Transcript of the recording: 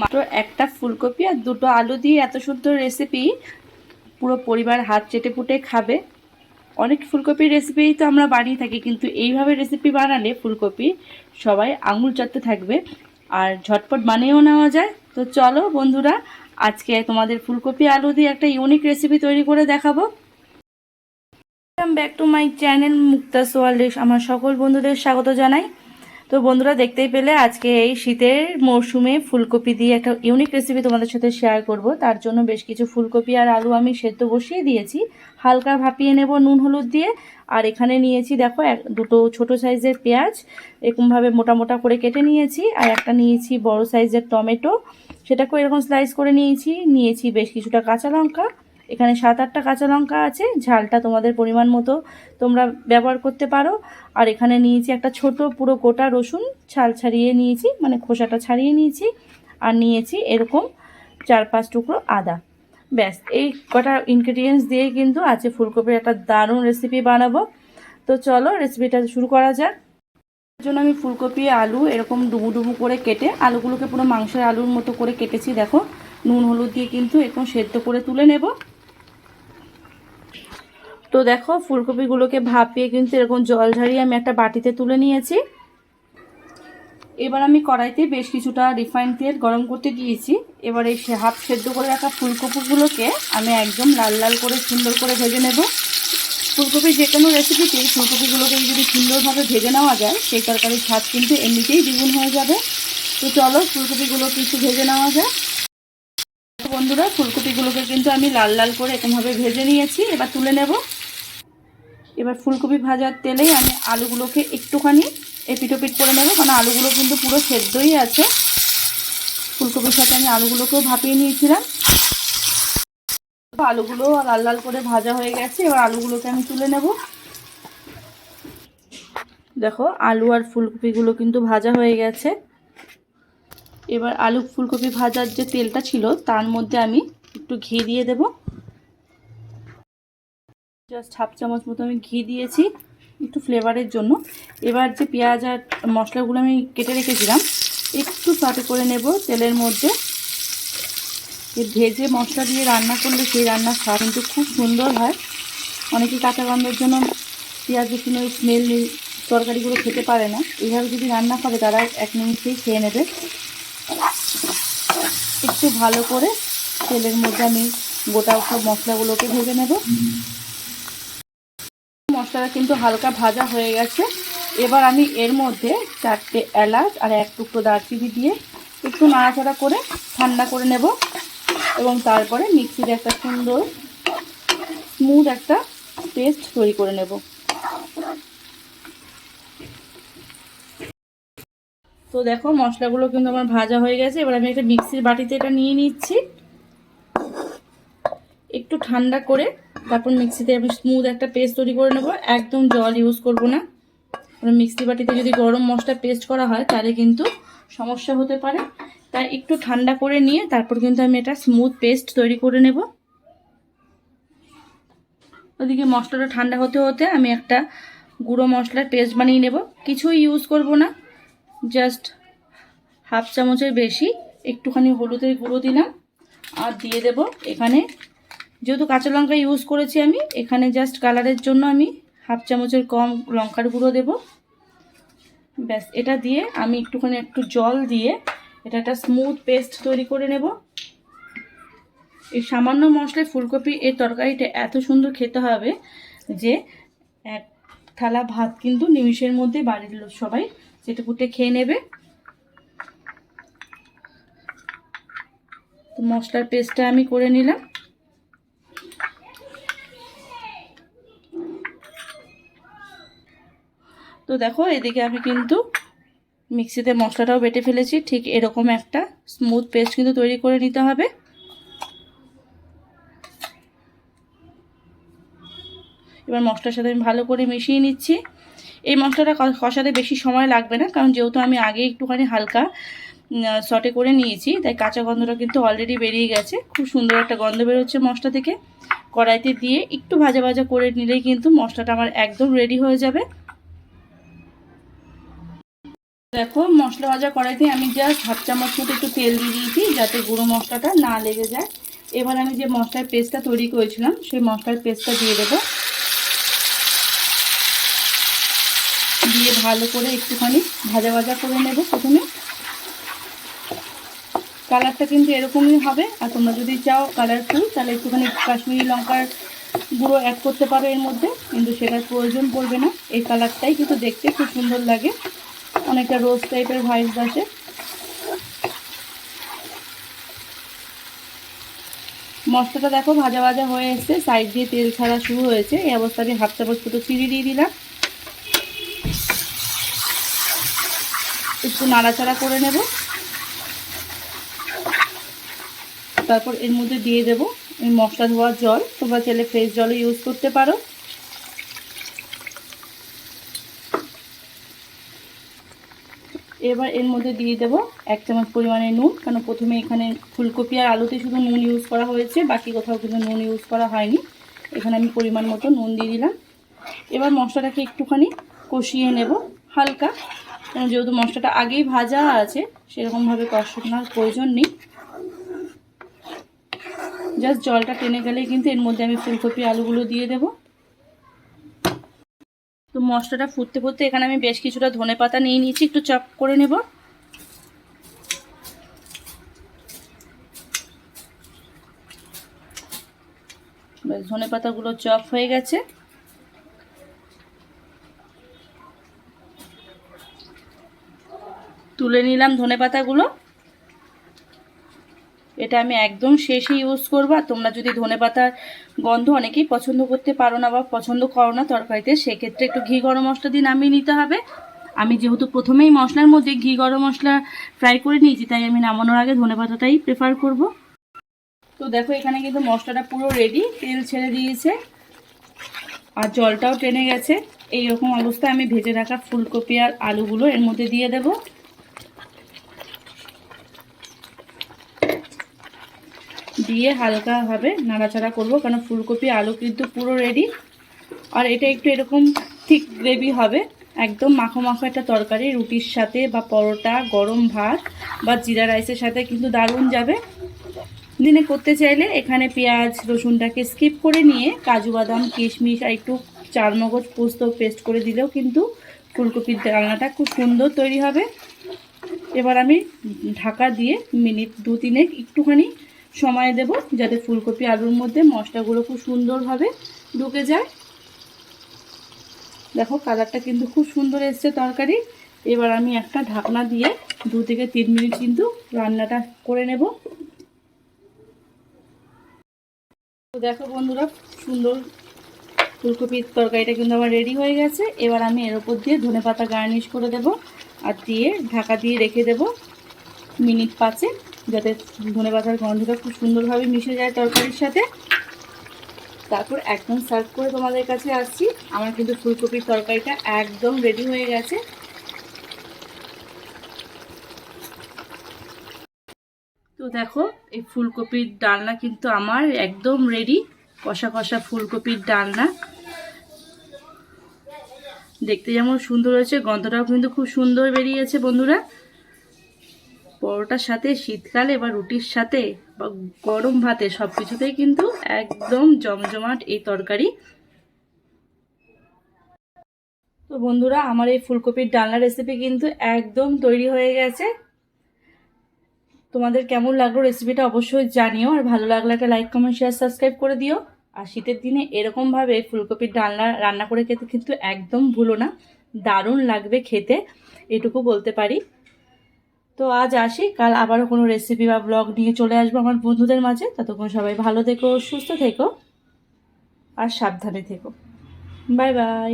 মাত্র একটা ফুলকপি আর দুটো আলু দিয়ে এত সুন্দর রেসিপি পুরো পরিবার হাত চেটে পুটে খাবে। অনেক ফুলকপির রেসিপি তো আমরা বানিয়ে থাকি, কিন্তু এইভাবে রেসিপি বানালে ফুলকপি সবাই আঙুল চাটতে থাকবে আর ঝটপট বানিয়েও নেওয়া যায়। তো চলো বন্ধুরা, আজকে তোমাদের ফুলকপি, আলু দিয়ে একটা ইউনিক রেসিপি তৈরি করে দেখাবো। Back to my channel Mukta সোয়াল্ডে আমার সকল বন্ধুদের স্বাগত জানাই। তো বন্ধুরা দেখতেই পেলে আজকে এই শীতের মরশুমে ফুলকপি দিয়ে একটা ইউনিক রেসিপি তোমাদের সাথে শেয়ার করব। তার জন্য বেশ কিছু ফুলকপি আর আলু আমি সেদ্ধ বসিয়ে দিয়েছি। হালকা ভাপিয়ে নেব নুন হলুদ দিয়ে। আর এখানে নিয়েছি দেখো এক, দুটো ছোট সাইজের পেঁয়াজ। এরকমভাবে মোটা মোটা করে কেটে নিয়েছি। আর একটা নিয়েছি বড় সাইজের টমেটো। সেটাকেও এরকম স্লাইস করে নিয়েছি। নিয়েছি বেশ কিছুটা কাঁচা লঙ্কা। এখানে সাত আটটা কাঁচা লঙ্কা আছে, ঝালটা তোমাদের পরিমাণ মতো তোমরা ব্যবহার করতে পারো। আর এখানে নিয়েছি একটা ছোট পুরো গোটা রসুন ছাল ছাড়িয়ে নিয়েছি মানে খোসাটা ছাড়িয়ে নিয়েছি। আর নিয়েছি এরকম চার পাঁচ টুকরো আদা। ব্যাস, এই কটা ইনগ্রিডিয়েন্টস দিয়ে কিন্তু আছে ফুলকপির একটা দারুণ রেসিপি বানাবো। তো চলো রেসিপিটা শুরু করা যাক। জন্য আমি ফুলকপি, আলু এরকম ডুবু ডুবু করে কেটে, আলুগুলোকে পুরো মাংসের আলুর মতো করে কেটেছি, দেখো। নুন, হলুদ দিয়ে কিন্তু এরকম সেদ্ধ করে তুলে নেব। তো দেখো, ফুলকপিগুলোকে ভাপিয়ে কিন্তু এরকম জল ঝারিয়ে আমি একটা বাটিতে তুলে নিয়েছি। এবার আমি কড়াইতে বেশ কিছুটা রিফাইন তেল গরম করতে দিয়েছি। এবার এই হাফ সেদ্ধ করে রাখা ফুলকপিগুলোকে আমি একদম লাল লাল করে সুন্দর করে ভেজে নেব। ফুলকপির যে কোনো রেসিপিতেই ফুলকপিগুলোকে যদি সুন্দরভাবে ভেজে নেওয়া যায়, সেই তরকারির স্বাদ কিন্তু এমনিতেই দ্বিগুণ হয়ে যাবে। তো চলো ফুলকপিগুলো কিছু ভেজে নেওয়া যায় বন্ধুরা, ফুলকপিগুলোকে কিন্তু আমি লাল লাল করে এরকমভাবে ভেজে নিয়েছি। এবার তুলে নেব। এবার ফুলকপি ভাজার তেলেই আমি আলুগুলোকে একটুখানি এপিটোপিট করে নেব, কারণ আলুগুলো কিন্তু পুরো সেদ্ধই আছে। ফুলকপির সাথে আমি আলুগুলোকেও ভাপিয়ে নিয়েছিলাম। আলুগুলো লাল লাল করে ভাজা হয়ে গেছে, এবার আলুগুলোকে আমি তুলে নেব। দেখো, আলু আর ফুলকপিগুলো কিন্তু ভাজা হয়ে গেছে। এবার আলু ফুলকপি ভাজার যে তেলটা ছিল, তার মধ্যে আমি একটু ঘি দিয়ে দেব। জাস্ট হাফ চামচ মতো আমি ঘি দিয়েছি, একটু ফ্লেভারের জন্য। এবার যে পেঁয়াজ আর মশলাগুলো আমি কেটে রেখেছিলাম, একটু সাটে করে নেব তেলের মধ্যে। ভেজে মশলা দিয়ে রান্না করলে সেই রান্নার স্বাদ কিন্তু খুব সুন্দর হয়। অনেকে কাঁচা গন্ধের জন্য পেঁয়াজ, রসুন স্মেল তরকারিগুলো খেতে পারে না। এইভাবে যদি রান্না করে তারা এক মিনিটেই খেয়ে নেবে। একটু ভালো করে তেলের মধ্যে আমি গোটা সব মশলাগুলোকে ভেজে নেব। মশলাটা কিন্তু হালকা ভাজা হয়ে গেছে। এবার আমি এর মধ্যে চারটে এলাচ আর এক টুকরো দারচিনি দিয়ে একটু নাড়াচাড়া করে ঠান্ডা করে নেব এবং তারপরে মিক্সির একটা সুন্দর, স্মুথ একটা পেস্ট তৈরি করে নেব। তো দেখো মশলাগুলো কিন্তু আমার ভাজা হয়ে গেছে। এবার আমি একটা মিক্সির বাটিতে এটা নিয়ে নিচ্ছি। একটু ঠান্ডা করে তারপর মিক্সিতে আমি স্মুথ একটা পেস্ট তৈরি করে নেব। একদম জল ইউজ করব না। কারণ মিক্সি বাটিতে যদি গরম মশলা পেস্ট করা হয়, তাহলে কিন্তু সমস্যা হতে পারে। তাই একটু ঠান্ডা করে নিয়ে তারপর কিন্তু আমি এটা স্মুথ পেস্ট তৈরি করে নেব। ওদিকে মশলাটা ঠান্ডা হতে হতে আমি একটা গুঁড়ো মশলার পেস্ট বানিয়ে নেব। কিছুই ইউজ করব না। জাস্ট হাফ চামচের বেশি। একটুখানি হলুদের গুঁড়ো দিলাম। আর দিয়ে দেব এখানে যেহেতু কাঁচা লঙ্কা ইউজ করেছি আমি, এখানে জাস্ট কালারের জন্য আমি হাফ চামচের কম লঙ্কার গুঁড়ো দেব। ব্যাস, এটা দিয়ে আমি একটুখানি একটু জল দিয়ে এটা একটা স্মুথ পেস্ট তৈরি করে নেব। এই সামান্য মশলায় ফুলকপি এই তরকারিটা এত সুন্দর খেতে হবে যে এক থালা ভাত কিন্তু নিমিষের মধ্যে বাড়ির লোক সবাই চেটে পুটে খেয়ে নেবে। মশলার পেস্টটা আমি করে নিলাম। তো দেখো, এদিকে আমি কিন্তু মিক্সিতে মশলাটাও বেটে ফেলেছি। ঠিক এরকম একটা স্মুথ পেস্ট কিন্তু তৈরি করে নিতে হবে। এবার মশলার সাথে আমি ভালো করে মিশিয়ে নিচ্ছি। এই মশলাটা কষাতে বেশি সময় লাগবে না, কারণ যেহেতু আমি আগে একটুখানি হালকা সটে করে নিয়েছি, তাই কাঁচা গন্ধটা কিন্তু অলরেডি বেরিয়ে গেছে। খুব সুন্দর একটা গন্ধ বেরোচ্ছে মশলা থেকে। কড়াইতে দিয়ে একটু ভাজা ভাজা করে নিলেই কিন্তু মশলাটা আমার একদম রেডি হয়ে যাবে। দেখো, মশলা ভাজা কড়াইতে আমি জাস্ট হাফ চামচ মতো একটু তেল দিয়ে দিয়েছি যাতে গুঁড়ো মশলাটা না লেগে যায়। এবার আমি যে মশলার পেস্টটা তৈরি করেছিলাম, সেই মশলার পেস্টটা দিয়ে দেবো। দিয়ে ভালো করে একটুখানি ভাজা ভাজা করে নেব প্রথমে। কালারটা কিন্তু এরকমই হবে, আর তোমরা যদি চাও কালারফুল তাহলে একটুখানি কাশ্মীরি লঙ্কার গুঁড়ো অ্যাড করতে পারো এর মধ্যে, কিন্তু সেটার প্রয়োজন পড়বে না। এই কালারটাই কিন্তু দেখতে খুব সুন্দর লাগে। অনেকটা রোজ টাইপের ভাইস আসে মশলাটা দেখো ভাজা ভাজা হয়ে এসছে সাইড দিয়ে তেল ছাড়া শুরু হয়েছে। এই অবস্থা আমি হাফ চামচ মতো দিয়ে দিলাম। একটু নাড়াচাড়া করে নেব। তারপর এর মধ্যে দিয়ে দেবো এই মশলা ধোয়ার জল। তোমরা চাইলে ফ্রেশ জলও ইউজ করতে পারো। এবার এর মধ্যে দিয়ে দেবো এক চামচ পরিমাণে নুন কারণ প্রথমে এখানে ফুলকপি আর আলুতে শুধু নুন ইউজ করা হয়েছে, বাকি কোথাও কিন্তু নুন ইউজ করা হয়নি। এখানে আমি পরিমাণ মতো নুন দিয়ে দিলাম। এবার মশলাটাকে একটুখানি কষিয়ে নেব হালকা। যেহেতু মশলাটা আগেই ভাজা আছে সেরকমভাবে কষানোর প্রয়োজন নেই। জাস্ট জলটা টেনে গেলেই কিন্তু এর মধ্যে আমি ফুলকপি আলুগুলো দিয়ে দেব। তো মশলাটা ফুটতে ফুটতে এখানে আমি বেশ কিছুটা ধনে পাতা নিয়ে নিয়েছি, একটু চপ করে নেব। বেশ, ধনে পাতাগুলো চপ হয়ে গেছে। তুলে নিলাম ধনে পাতাগুলো। এটা আমি একদম শেষে ইউজ করব। আর তোমরা যদি ধনে পাতার গন্ধ অনেকেই পছন্দ করতে পারো না বা পছন্দ করো না তরকারিতে, সেক্ষেত্রে একটু ঘি গরম মশলা দিয়ে নামিয়ে নিতে হবে। আমি যেহেতু প্রথমেই মশলার মধ্যে ঘি গরম মশলা ফ্রাই করে নিয়েছি, তাই আমি নামানোর আগে ধনে পাতাটাই প্রেফার করব। তো দেখো, এখানে কিন্তু মশলাটা পুরো রেডি তেল ছেড়ে দিয়েছে। আর জলটাও টেনে গেছে। এইরকম অবস্থায় আমি ভেজে রাখা ফুলকপি আর আলুগুলো এর মধ্যে দিয়ে দেবো। দিয়ে হালকাভাবে নাড়াচাড়া করব কারণ ফুলকপি, আলু কিন্তু পুরো রেডি আর এটা একটু এরকম ঠিক গ্রেভি হবে। একদম মাখো মাখো একটা তরকারি, রুটির সাথে বা পরোটা, গরম ভাত বা জিরা রাইসের সাথে কিন্তু দারুণ যাবে। দিনে করতে চাইলে এখানে পেঁয়াজ, রসুনটাকে স্কিপ করে নিয়ে কাজু বাদাম, কিশমিশ আর একটু চার মগজ পোস্ত পেস্ট করে দিলেও কিন্তু ফুলকপির রান্নাটা খুব সুন্দর তৈরি হবে। এবার আমি ঢাকা দিয়ে মিনিট দু তিনেক একটুখানি সময় দেব যাতে ফুলকপি আলুর মধ্যে মশলাগুলো খুব সুন্দরভাবে ঢুকে যায়। দেখো, কালারটা কিন্তু খুব সুন্দর এসছে তরকারি। এবার আমি একটা ঢাকনা দিয়ে দু থেকে তিন মিনিট কিন্তু রান্নাটা করে নেব। তো দেখো বন্ধুরা, সুন্দর ফুলকপির তরকারিটা কিন্তু আমার রেডি হয়ে গেছে। এবার আমি এর ওপর দিয়ে ধনে পাতা গার্নিশ করে দেব আর দিয়ে ঢাকা দিয়ে রেখে দেব মিনিট পাঁচে যাতে ধনে পাতার গন্ধটা খুব সুন্দরভাবে মিশে যায় তরকারির সাথে। তারপর একদম সার্ভ করে তোমাদের কাছে আসছি। আমার কিন্তু ফুলকপির তরকারিটা একদম রেডি হয়ে গেছে। তো দেখো, এই ফুলকপির ডালনা কিন্তু আমার একদম রেডি কষা কষা ফুলকপির ডালনা। দেখতে যেমন সুন্দর হয়েছে, গন্ধটাও কিন্তু খুব সুন্দর বেরিয়েছে বন্ধুরা। পরোটার সাথে, শীতকালে বা রুটির সাথে বা গরম ভাতে সব কিছুতেই কিন্তু একদম জমজমাট এই তরকারি। তো বন্ধুরা, আমার এই ফুলকপির ডালনা রেসিপি কিন্তু একদম তৈরি হয়ে গেছে। তোমাদের কেমন লাগল রেসিপিটা অবশ্যই জানিও, আর ভালো লাগলে একটা লাইক কমেন্ট শেয়ার সাবস্ক্রাইব করে দিও। আর শীতের দিনে এরকমভাবে ফুলকপির ডালনা রান্না করে খেতে কিন্তু একদম ভুলো না, দারুণ লাগবে খেতে, এটুকু বলতে পারি। তো আজ আসি, কাল আবারও কোনো রেসিপি বা ব্লগ নিয়ে চলে আসব আমার বন্ধুদের মাঝে। ততক্ষণ সবাই ভালো থেকো, সুস্থ থেকো, আর সাবধানে থেকো। Bye bye